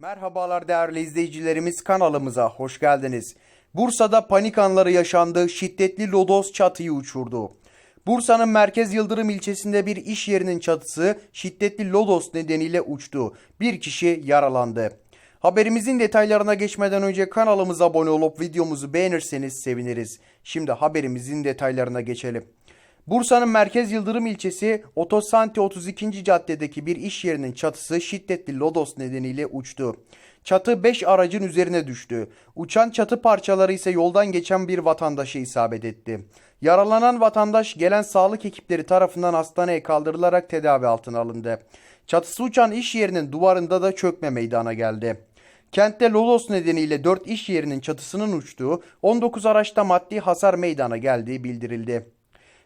Merhabalar değerli izleyicilerimiz kanalımıza hoş geldiniz. Bursa'da panik anları yaşandı, şiddetli lodos çatıyı uçurdu. Bursa'nın Merkez Yıldırım ilçesinde bir iş yerinin çatısı şiddetli lodos nedeniyle uçtu. Bir kişi yaralandı. Haberimizin detaylarına geçmeden önce kanalımıza abone olup videomuzu beğenirseniz seviniriz. Şimdi haberimizin detaylarına geçelim. Bursa'nın Merkez Yıldırım ilçesi Otosanti 32. caddedeki bir iş yerinin çatısı şiddetli lodos nedeniyle uçtu. Çatı 5 aracın üzerine düştü. Uçan çatı parçaları ise yoldan geçen bir vatandaşa isabet etti. Yaralanan vatandaş gelen sağlık ekipleri tarafından hastaneye kaldırılarak tedavi altına alındı. Çatısı uçan iş yerinin duvarında da çökme meydana geldi. Kentte lodos nedeniyle 4 iş yerinin çatısının uçtuğu, 19 araçta maddi hasar meydana geldiği bildirildi.